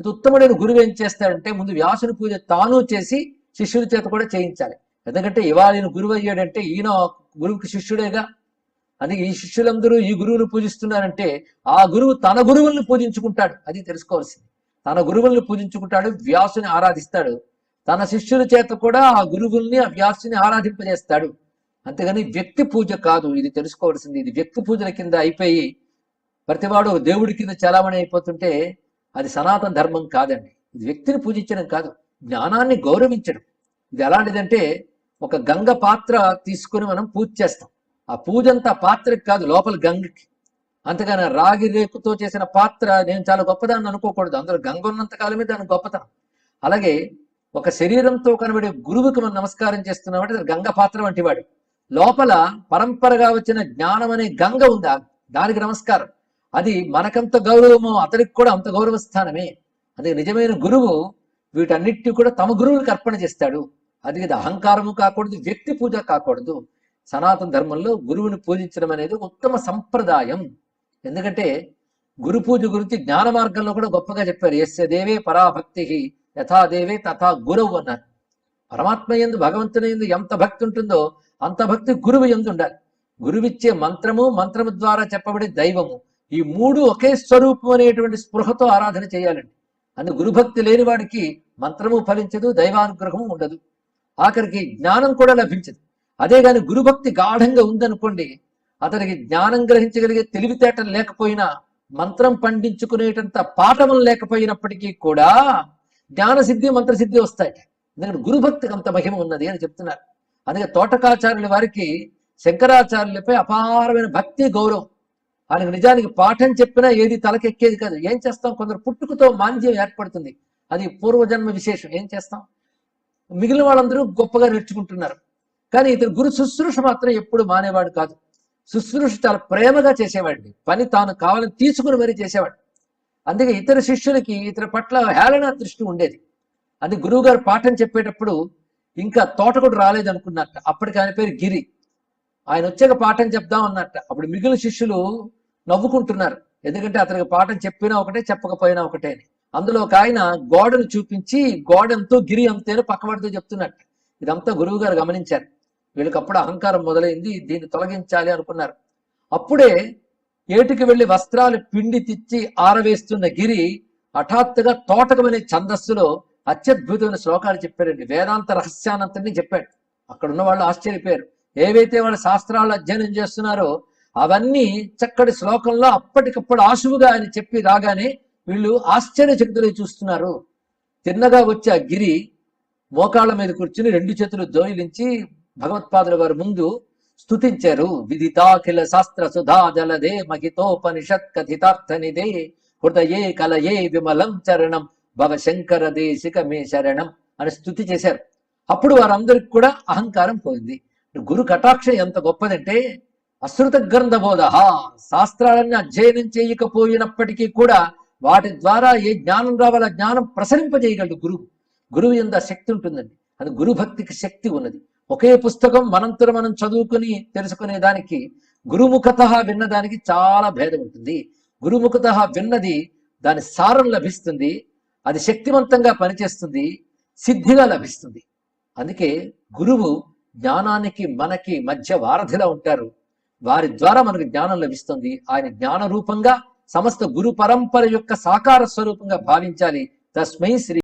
ఇది ఉత్తముడైన గురువు ఏం చేస్తాడంటే ముందు వ్యాసుని పూజ తాను చేసి శిష్యుడి చేత కూడా చేయించాలి. ఎందుకంటే ఇవాళ ఈయన గురువు అయ్యాడంటే ఈయన గురువుకి శిష్యుడేగా. అందుకే ఈ శిష్యులందరూ ఈ గురువును పూజిస్తున్నారంటే ఆ గురువు తన గురువుల్ని పూజించుకుంటాడు. అది తెలుసుకోవాల్సింది. తన గురువుల్ని పూజించుకుంటాడు వ్యాసుని ఆరాధిస్తాడు. తన శిష్యుల చేత కూడా ఆ గురువుల్ని ఆ వ్యాసుని ఆరాధింపజేస్తాడు. అంతేగాని వ్యక్తి పూజ కాదు ఇది తెలుసుకోవాల్సింది. ఇది వ్యక్తి పూజల కింద అయిపోయి ప్రతివాడు దేవుడి కింద చలామణి అయిపోతుంటే అది సనాతన ధర్మం కాదండి. ఇది వ్యక్తిని పూజించడం కాదు. జ్ఞానాన్ని గౌరవించడం. ఇది ఎలాంటిదంటే ఒక గంగ పాత్ర తీసుకుని మనం పూజ చేస్తాం. ఆ పూజ అంతా పాత్రకి కాదు లోపల గంగకి. అంతేగాని రాగి రేకుతో చేసిన పాత్ర నేను చాలా గొప్పదాన్ని అనుకోకూడదు. అందులో గంగ ఉన్నంత కాలమే దాని గొప్పతనం. అలాగే ఒక శరీరంతో కనబడే గురువుకి మనం నమస్కారం చేస్తున్నామంటే అది గంగ పాత్ర వంటి వాడు లోపల పరంపరగా వచ్చిన జ్ఞానం అనే గంగ ఉందా. దానికి నమస్కారం. అది మనకంత గౌరవమో అతనికి కూడా అంత గౌరవ స్థానమే అది నిజమైన గురువు వీటన్నిటిని కూడా తమ గురువులకు అర్పణ చేస్తాడు. అది ఇది అహంకారము కాకూడదు వ్యక్తి పూజ కాకూడదు. సనాతన ధర్మంలో గురువుని పూజించడం అనేది ఉత్తమ సంప్రదాయం. ఎందుకంటే గురు పూజ గురించి జ్ఞాన మార్గంలో కూడా గొప్పగా చెప్పారు. ఎస్య దేవే పరాభక్తి యథాదేవే తథా గురువు అన్నారు. పరమాత్మ ఎందు భగవంతుని ఎందు ఎంత భక్తి ఉంటుందో అంత భక్తి గురువు ఎందు ఉండాలి. గురువిచ్చే మంత్రము మంత్రము ద్వారా చెప్పబడే దైవము. ఈ మూడు ఒకే స్వరూపం అనేటువంటి స్పృహతో ఆరాధన చేయాలండి. అని గురుభక్తి లేని వాడికి మంత్రము ఫలించదు దైవానుగ్రహము ఉండదు. ఆఖరికి జ్ఞానం కూడా లభించదు. అదే కానీ గురుభక్తి గాఢంగా ఉందనుకోండి అతనికి జ్ఞానం గ్రహించగలిగే తెలివితేటలు లేకపోయినా మంత్రం పండించుకునేటంత పాఠం లేకపోయినప్పటికీ కూడా జ్ఞానసిద్ధి మంత్రసిద్ధి వస్తాయి ఎందుకంటే గురుభక్తికి అంత మహిమ ఉన్నది అని చెప్తున్నారు. అందుకే తోటకాచార్యుల వారికి శంకరాచార్యులపై అపారమైన భక్తి గౌరవం. ఆయనకు నిజానికి పాఠం చెప్పినా ఏది తలకెక్కేది కాదు. ఏం చేస్తాం? కొందరు పుట్టుకతో మాంద్యం ఏర్పడుతుంది. అది పూర్వజన్మ విశేషం. ఏం చేస్తాం? మిగిలిన వాళ్ళందరూ గొప్పగా నేర్చుకుంటున్నారు. కానీ ఇతను గురు శుశ్రూష మాత్రం ఎప్పుడు మానేవాడు కాదు. శుశ్రూష చాలా ప్రేమగా చేసేవాడిని. పని తాను కావాలని తీసుకుని మరీ చేసేవాడు. అందుకే ఇతర శిష్యులకి ఇతర పట్ల హేళన దృష్టి ఉండేది. అది గురువు గారు పాఠం చెప్పేటప్పుడు ఇంకా తోటకుడు రాలేదనుకున్నట్ట. అప్పటికి ఆయన పేరు గిరి. ఆయన వచ్చాక పాఠం చెప్దాం అన్నట్ట. అప్పుడు మిగిలిన శిష్యులు నవ్వుకుంటున్నారు. ఎందుకంటే అతనికి పాఠం చెప్పినా ఒకటే చెప్పకపోయినా ఒకటే అని. అందులో ఒక ఆయన గోడను చూపించి గోడంతో గిరి అంతేనో పక్కవాడితో చెప్తున్నట్టు ఇదంతా గురువు గారు గమనించారు. వీళ్ళకి అప్పుడు అహంకారం మొదలైంది దీన్ని తొలగించాలి అనుకున్నారు. అప్పుడే ఏటికి వెళ్ళి వస్త్రాలు పిండి తెచ్చి ఆరవేస్తున్న గిరి హఠాత్తుగా తోటకమనే ఛందస్సులో అత్యద్భుతమైన శ్లోకాలు చెప్పారండి వేదాంత రహస్యానంతని చెప్పాడు. అక్కడ ఉన్న వాళ్ళు ఆశ్చర్యపోయారు. ఏవైతే వాళ్ళ శాస్త్రాలు అధ్యయనం చేస్తున్నారో అవన్నీ చక్కటి శ్లోకంలో అప్పటికప్పుడు ఆశువుగా అని చెప్పి రాగానే వీళ్ళు ఆశ్చర్యచకితులై చూస్తున్నారు. తిన్నగా వచ్చే ఆ గిరి మోకాళ్ళ మీద కూర్చుని రెండు చేతులు జోయిలించి భగవత్పాదుల వారి ముందు స్తుతించారు. విదితాఖిల శాస్త్ర సుధా జలదే మహితోపనిషత్ కథితార్థ నిదే హృదయే కలయే విమలం చరణం భవ శంకర దేశిక మే శరణం అని స్తుతి చేశారు. అప్పుడు వారందరికి కూడా అహంకారం పోయింది. గురు కటాక్ష ఎంత గొప్పదంటే అశ్రుత గ్రంథబోధ. శాస్త్రాలన్నీ అధ్యయనం చేయకపోయినప్పటికీ కూడా వాటి ద్వారా ఏ జ్ఞానం రావాలో జ్ఞానం ప్రసరింపజేయగలడు గురువు. గురువు ఎంత శక్తి ఉంటుందండి. అది గురుభక్తికి శక్తి ఉన్నది. ఒకే పుస్తకం మనంతరం మనం చదువుకుని తెలుసుకునే దానికి గురుముఖత విన్నదానికి చాలా భేదం ఉంటుంది. గురుముఖత విన్నది దాని సారం లభిస్తుంది అది శక్తివంతంగా పనిచేస్తుంది సిద్ధిగా లభిస్తుంది. అందుకే గురువు జ్ఞానానికి మనకి మధ్య వారధిలా ఉంటారు. వారి ద్వారా మనకు జ్ఞానం లభిస్తుంది. ఆయన జ్ఞాన రూపంగా సమస్త గురు పరంపర యొక్క సాకార స్వరూపంగా భావించాలి. తస్మై శ్రీ